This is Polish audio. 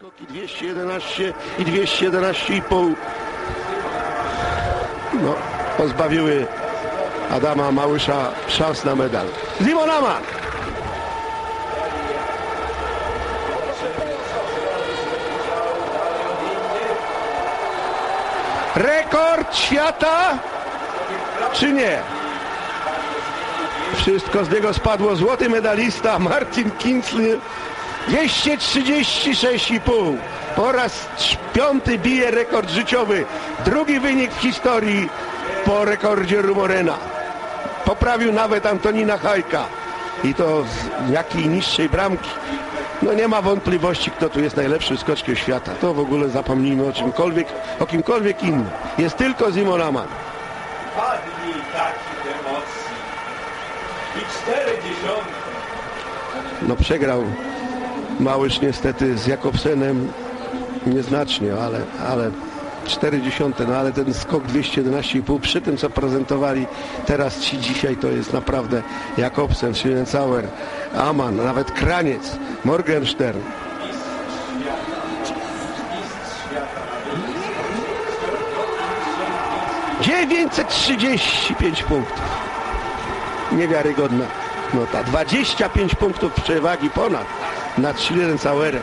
Skoki 211 i 211,5 no, pozbawiły Adama Małysza szans na medal. Simon Aman! Rekord świata czy nie? Wszystko z niego spadło. Złoty medalista Martin Kinsley 236,5. Po raz piąty bije rekord życiowy. Drugi wynik w historii po rekordzie Rumorena. Poprawił nawet Antonina Hajka. I to z jakiej niższej bramki. No nie ma wątpliwości, kto tu jest najlepszym skoczkiem świata. To w ogóle zapomnijmy o czymkolwiek, o kimkolwiek innym. Jest tylko Simon Aman. Dwa dni takich emocji i cztery dziesiątki. No przegrał Małysz niestety z Jakobsenem nieznacznie, ale, ale 40, no ale ten skok 211,5 przy tym co prezentowali teraz ci dzisiaj to jest naprawdę Jakobsen, Schwienzauer, Aman, nawet Kraniec, Morgenstern. 935 punktów. Niewiarygodna nota. 25 punktów przewagi ponad nad Schwienzauerem.